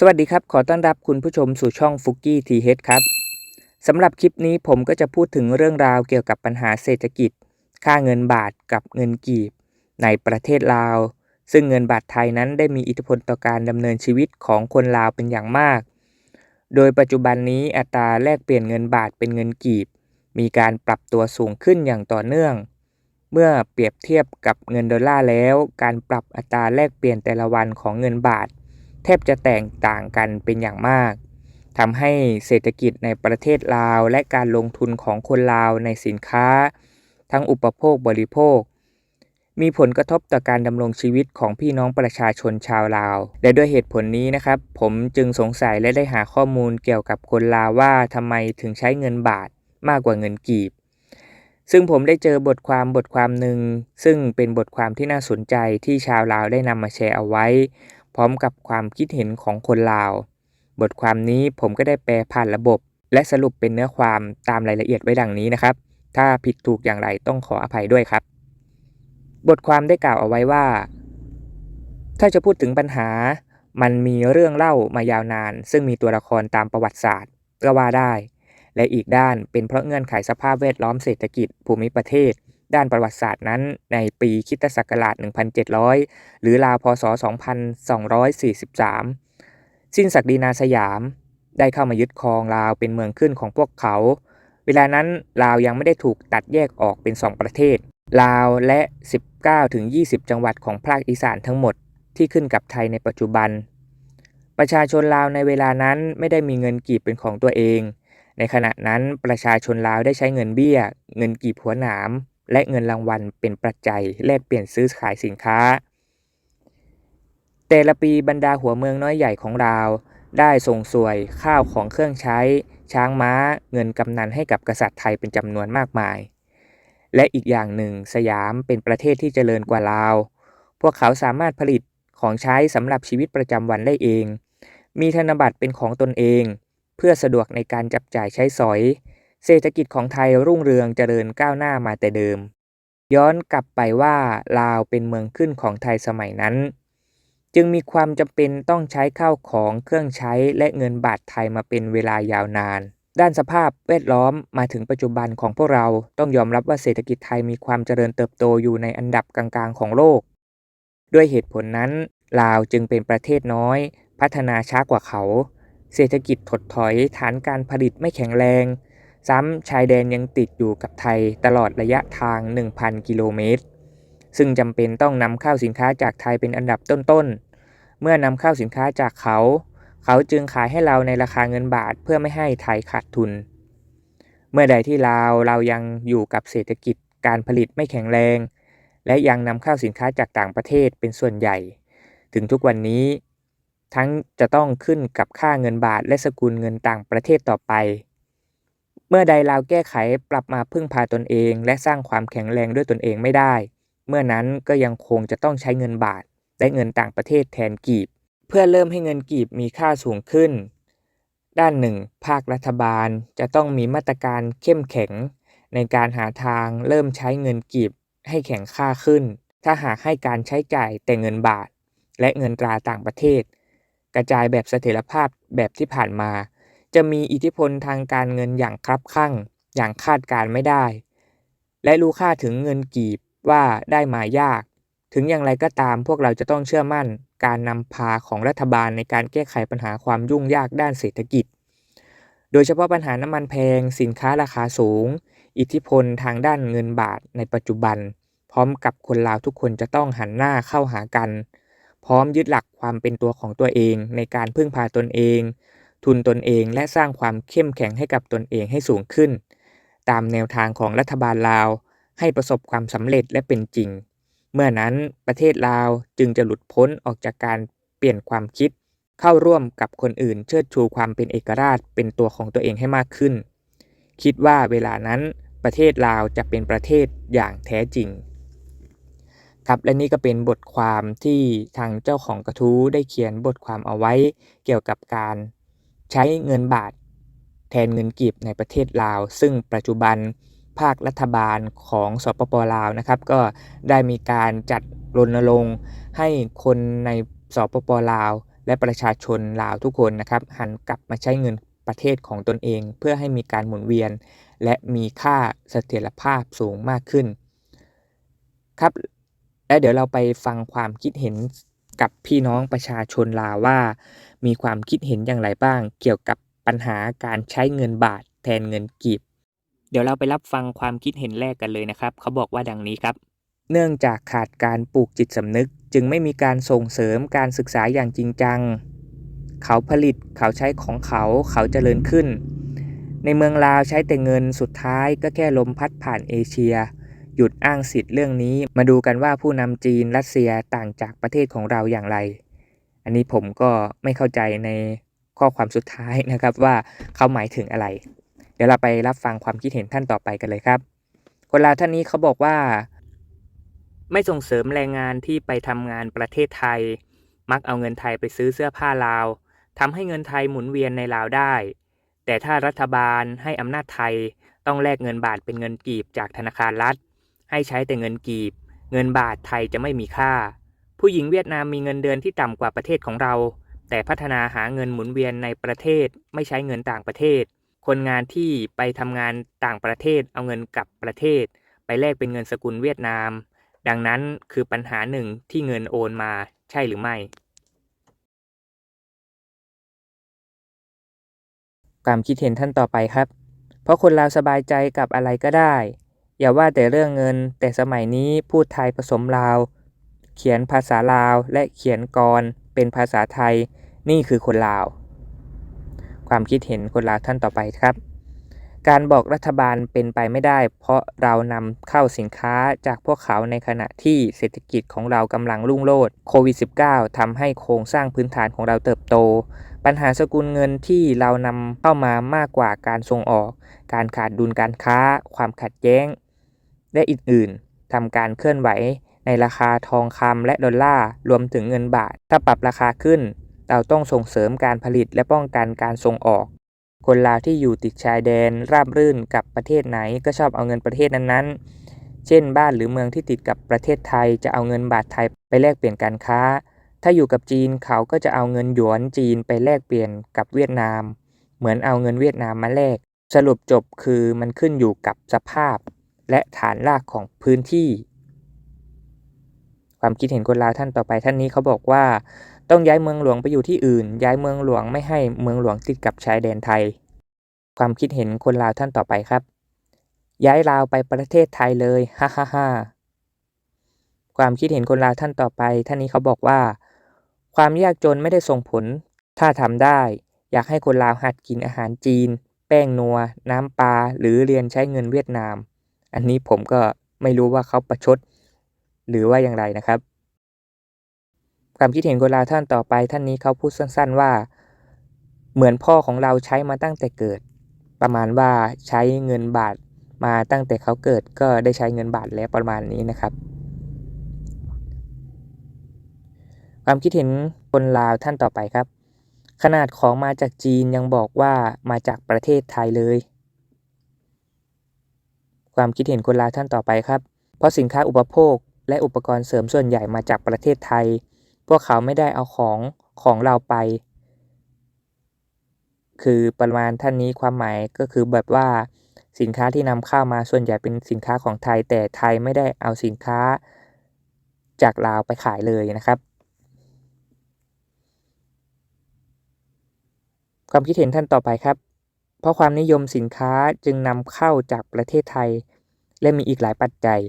สวัสดีครับ ขอต้อนรับคุณผู้ชมสู่ช่องฟุกกี้ทีเฮดครับสำหรับคลิปนี้ผมก็จะพูดถึงเรื่องราวเกี่ยวกับปัญหาเศรษฐกิจ ค่าเงินบาทกับเงินกีบ ในประเทศลาว ซึ่งเงินบาทไทยนั้นได้มีอิทธิพลต่อการดำเนินชีวิตของคนลาวเป็นอย่างมาก โดยปัจจุบันนี้อัตราแลกเปลี่ยนเงินบาทเป็นเงินกีบ มีการปรับตัวสูงขึ้นอย่างต่อเนื่อง เมื่อเปรียบเทียบกับเงินดอลลาร์แล้ว การปรับอัตราแลกเปลี่ยนแต่ละวันของเงินบาท แทบจะแตกต่างกันเป็นอย่างมากทำให้เศรษฐกิจในประเทศลาว และการลงทุนของคนลาวในสินค้า ทั้งอุปโภคบริโภค มีผลกระทบต่อการดำรงชีวิตของพี่น้องประชาชนชาวลาว และด้วยเหตุผลนี้นะครับ ผมจึงสงสัยและได้หาข้อมูลเกี่ยวกับคนลาวว่าทำไมถึงใช้เงินบาทมากกว่าเงินกีบ ซึ่งผมได้เจอบทความบทความหนึ่งซึ่งเป็นบทความที่น่าสนใจที่ชาวลาวได้นำมาแชร์เอาไว้ พร้อมกับความคิดเห็นของคนลาว บทความนี้ผมก็ได้แปลผ่านระบบ และสรุปเป็นเนื้อความตามรายละเอียดไว้ดังนี้นะครับ ถ้าผิดถูกอย่างไรต้องขออภัยด้วยครับ บทความได้กล่าวเอาไว้ว่า ถ้าจะพูดถึงปัญหา มันมีเรื่องเล่ามายาวนาน ซึ่งมีตัวละครตามประวัติศาสตร์ก็ว่าได้ และอีกด้านเป็นเพราะเงื่อนไขสภาพแวดล้อมเศรษฐกิจภูมิประเทศ ด้านประวัติศาสตร์นั้น ในปีคิตศักราช 1700 หรือราวพศ 2243 สิ้นศักดินาสยาม ได้เข้ามายึดครองลาวเป็นเมืองขึ้นของพวกเขา เวลานั้นลาวยังไม่ได้ถูกตัดแยกออกเป็น2ประเทศ ลาวและ 19-20 จังหวัดของภาคอีสานทั้งหมดที่ขึ้นกับไทยในปัจจุบัน ประชาชนลาวในเวลานั้นไม่ได้มีเงินกีบเป็นของตัวเองในขณะนั้นประชาชนลาวได้ใช้เงินเบี้ย เงินกีบหัวหนาม และเงินรางวัลเป็นปัจจัยแลกเปลี่ยนซื้อขายสินค้า แต่ละปีบรรดาหัวเมืองน้อยใหญ่ของลาว ได้ส่งสวยข้าวของเครื่องใช้ ช้างม้า เงินกำนันให้กับกษัตริย์ไทยเป็นจำนวนมากมาย และอีกอย่างหนึ่งสยามเป็นประเทศที่เจริญกว่าลาว พวกเขาสามารถผลิตของใช้สำหรับชีวิตประจำวันได้เอง มีธนบัตรเป็นของตนเอง เพื่อสะดวกในการจับจ่ายใช้สอย เศรษฐกิจของไทยรุ่งเรืองเจริญก้าวหน้ามาแต่เดิม ย้อนกลับไปว่าลาวเป็นเมืองขึ้นของไทยสมัยนั้น จึงมีความจำเป็นต้องใช้ข้าวของเครื่องใช้และเงินบาทไทยมาเป็นเวลายาวนาน ด้านสภาพแวดล้อมมาถึงปัจจุบันของพวกเราต้องยอมรับว่าเศรษฐกิจไทยมีความเจริญเติบโตอยู่ในอันดับกลางๆของโลก ด้วยเหตุผลนั้น ลาวจึงเป็นประเทศน้อย พัฒนาช้ากว่าเขา เศรษฐกิจถดถอยฐานการผลิตไม่แข็งแรง ซ้ำชายแดนยังติดอยู่กับไทยตลอดระยะทาง 1,000 กิโลเมตร ซึ่งจำเป็นต้องนำเข้าสินค้าจากไทยเป็นอันดับต้นๆ เมื่อนำเข้าสินค้าจากเขา เขาจึงขายให้เราในราคาเงินบาทเพื่อไม่ให้ไทยขาดทุน เมื่อใดที่ลาวเรายังอยู่กับเศรษฐกิจการผลิตไม่แข็งแรง และยังนำเข้าสินค้าจากต่างประเทศเป็นส่วนใหญ่ ถึงทุกวันนี้ ทั้งจะต้องขึ้นกับค่าเงินบาทและสกุลเงินต่างประเทศต่อไป เมื่อใดลาวแก้ไขปรับมาพึ่งพาตนเอง และสร้างความแข็งแรงด้วยตนเองไม่ได้ เมื่อนั้นก็ยังคงจะต้องใช้เงินบาท และเงินต่างประเทศแทนกีบ เพื่อเริ่มให้เงินกีบมีค่าสูงขึ้น ด้านหนึ่ง ภาครัฐบาลจะต้องมีมาตรการเข้มแข็ง ในการหาทางเริ่มใช้เงินกีบให้แข็งค่าขึ้น ถ้าหากให้การใช้จ่ายแต่เงินบาท และเงินตราต่างประเทศ กระจายแบบเสถียรภาพแบบที่ผ่านมา จะมีอิทธิพลทางการเงินอย่างครับข้างอย่างคาดการไม่ได้ และรู้ค่าถึงเงินกีบว่าได้มายาก ถึงอย่างไรก็ตามพวกเราจะต้องเชื่อมั่นการนำพาของรัฐบาลในการแก้ไขปัญหาความยุ่งยากด้านเศรษฐกิจ โดยเฉพาะปัญหาน้ำมันแพง สินค้าราคาสูง อิทธิพลทางด้านเงินบาทในปัจจุบัน พร้อมกับคนลาวทุกคนจะต้องหันหน้าเข้าหากัน พร้อมยึดหลักความเป็นตัวของตัวเองในการพึ่งพาตนเอง ทุนตนเองและสร้างความเข้มแข็งให้กับตนเองให้สูงขึ้น ตามแนวทางของรัฐบาลลาว ให้ประสบความสำเร็จและเป็นจริง เมื่อนั้นประเทศลาวจึงจะหลุดพ้นออกจากการเปลี่ยนความคิด เข้าร่วมกับคนอื่นเชิดชูความเป็นเอกราชเป็นตัวของตัวเองให้มากขึ้น คิดว่าเวลานั้นประเทศลาวจะเป็นประเทศอย่างแท้จริงครับและนี่ก็เป็นบทความที่ทางเจ้าของกระทู้ได้เขียนบทความเอาไว้ เกี่ยวกับการ ใช้เงินบาทแทนเงินกีบในประเทศลาว ซึ่งปัจจุบันภาครัฐบาลของสปปลาวนะครับ ก็ได้มีการจัดรณรงค์ให้คนในสปปลาว และประชาชนลาวทุกคนนะครับ หันกลับมาใช้เงินประเทศของตนเอง เพื่อให้มีการหมุนเวียน และมีค่าเสถียรภาพสูงมากขึ้น ครับ และเดี๋ยวเราไปฟังความคิดเห็น กับพี่น้องประชาชนลาวว่า มีความคิดเห็นอย่างไรบ้าง เกี่ยวกับปัญหาการใช้เงินบาทแทนเงินกีบ เดี๋ยวเราไปรับฟังความคิดเห็นแรกกันเลยนะครับ เขาบอกว่าดังนี้ครับ เนื่องจากขาดการปลูกจิตสำนึก จึงไม่มีการส่งเสริมการศึกษาอย่างจริงจัง เขาผลิตเขาใช้ของเขาเขาเจริญขึ้น ในเมืองลาวใช้แต่เงินสุดท้ายก็แค่ลมพัดผ่านเอเชีย หยุดอ้างสิทธิ์เรื่องนี้ มาดูกันว่าผู้นำจีนรัสเซียต่างจากประเทศของเราอย่างไร อันนี้ผมก็ไม่เข้าใจในข้อความสุดท้ายนะครับว่าเขาหมายถึงอะไร เดี๋ยวเราไปรับฟังความคิดเห็นท่านต่อไปกันเลยครับ คนลาวท่านนี้เขาบอกว่า ไม่ส่งเสริมแรงงานที่ไปทำงานประเทศไทย มักเอาเงินไทยไปซื้อเสื้อผ้าลาวทำให้เงินไทยหมุนเวียนในลาวได้ แต่ถ้ารัฐบาลให้อำนาจไทยต้องแลกเงินบาทเป็นเงินกีบจากธนาคารรัฐ ให้ใช้แต่เงินกีบ เงินบาทไทยจะไม่มีค่า ผู้หญิงเวียดนามมีเงินเดือนที่ต่ำกว่าประเทศของเรา แต่พัฒนาหาเงินหมุนเวียนในประเทศไม่ใช้เงินต่างประเทศ คนงานที่ไปทำงานต่างประเทศเอาเงินกลับประเทศ ไปแลกเป็นเงินสกุลเวียดนาม ดังนั้นคือปัญหาหนึ่งที่เงินโอนมาใช่หรือไม่ ความคิดเห็นท่านต่อไปครับ เพราะคนเราสบายใจกับอะไรก็ได้ อย่าว่าแต่เรื่องเงิน แต่สมัยนี้พูดไทยผสมลาว เขียนภาษาลาวและเขียนกรเป็นภาษาไทย นี่คือคนลาว ความคิดเห็นคนลาวท่านต่อไปครับ การบอกรัฐบาลเป็นไปไม่ได้ เพราะเรานำเข้าสินค้าจากพวกเขาในขณะที่เศรษฐกิจของเรากำลังรุ่งโรจน์โควิด -19 ทำให้โครงสร้างพื้นฐานของเราเติบโต ปัญหาสกุลเงินที่เรานำเข้ามามากกว่าการส่งออก การขาดดุลการค้า ความขัดแย้ง และอื่นๆทำการเคลื่อนไหวในราคาทองคำและดอลลาร์รวมถึงเงินบาท ถ้าปรับราคาขึ้น เราต้องส่งเสริมการผลิตและป้องกันการส่งออก คนลาวที่อยู่ติดชายแดนราบรื่นกับประเทศไหนก็ชอบเอาเงินประเทศนั้นๆ เช่น บ้านหรือเมืองที่ติดกับประเทศไทยจะเอาเงินบาทไทยไปแลกเปลี่ยนการค้า ถ้าอยู่กับจีนเขาก็จะเอาเงินหยวนจีนไปแลกเปลี่ยนกับเวียดนาม เหมือนเอาเงินเวียดนามมาแลกสรุปจบคือมันขึ้นอยู่กับสภาพ และฐานรากของพื้นที่ ความคิดเห็นคนลาวท่านต่อไปท่านนี้เขาบอกว่า ต้องย้ายเมืองหลวงไปอยู่ที่อื่น ย้ายเมืองหลวงไม่ให้เมืองหลวงติดกับชายแดนไทย ความคิดเห็นคนลาวท่านต่อไปครับ ย้ายลาวไปประเทศไทยเลยฮ่าฮ่าฮ่าความคิดเห็นคนลาวท่านต่อไป ท่านนี้เขาบอกว่า ความยากจนไม่ได้ส่งผล ถ้าทำได้ อยากให้คนลาวหัดกินอาหารจีน แป้งนัว น้ำปลาหรือเรียนใช้เงินเวียดนาม อันนี้ผมก็ไม่รู้ว่าเขาประชด หรือว่าอย่างไรนะครับความคิดเห็นคนลาวท่านต่อไปท่านนี้เขาพูดสั้นๆว่า เหมือนพ่อของเราใช้มาตั้งแต่เกิด ประมาณว่าใช้เงินบาทมาตั้งแต่เขาเกิดก็ได้ใช้เงินบาทแล้วประมาณนี้นะครับ ความคิดเห็นคนลาวท่านต่อไปครับ ขนาดของมาจากจีนยังบอกว่ามาจากประเทศไทยเลย ความคิดเห็นคนลาวท่านต่อไปครับ เพราะสินค้าอุปโภค และอุปกรณ์เสริมส่วนใหญ่มาจากประเทศไทย พวกเขาไม่ได้เอาของของเราไป คือประมาณท่านนี้ความหมายก็คือแบบว่า สินค้าที่นำเข้ามาส่วนใหญ่เป็นสินค้าของไทย แต่ไทยไม่ได้เอาสินค้าจากลาวไปขายเลยนะครับความคิดเห็นท่านต่อไปครับ เพราะความนิยมสินค้าจึงนำเข้าจากประเทศไทย และมีอีกหลายปัจจัย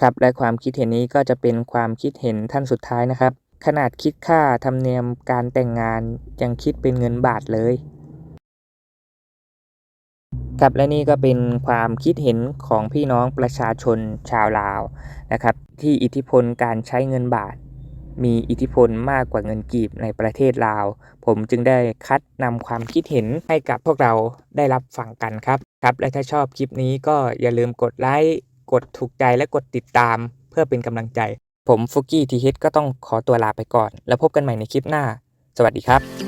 ครับและความคิดเห็นนี้ก็จะเป็นความคิดเห็นท่านสุดท้ายนะครับ ขนาดคิดค่าธรรมเนียมการแต่งงานยังคิดเป็นเงินบาทเลยครับและนี่ก็เป็นความคิดเห็นของพี่น้องประชาชนชาวลาวนะครับ ที่อิทธิพลการใช้เงินบาท มีอิทธิพลมากกว่าเงินกีบในประเทศลาว ผมจึงได้คัดนำความคิดเห็นให้กับพวกเราได้รับฟังกันครับครับ และถ้าชอบคลิปนี้ก็อย่าลืมกดไลค์กดถูกใจและกดติดตามเพื่อเป็นกำลังใจ ผมฟุกี้ทีเฮดก็ต้องขอตัวลาไปก่อน แล้วพบกันใหม่ในคลิปหน้า สวัสดีครับ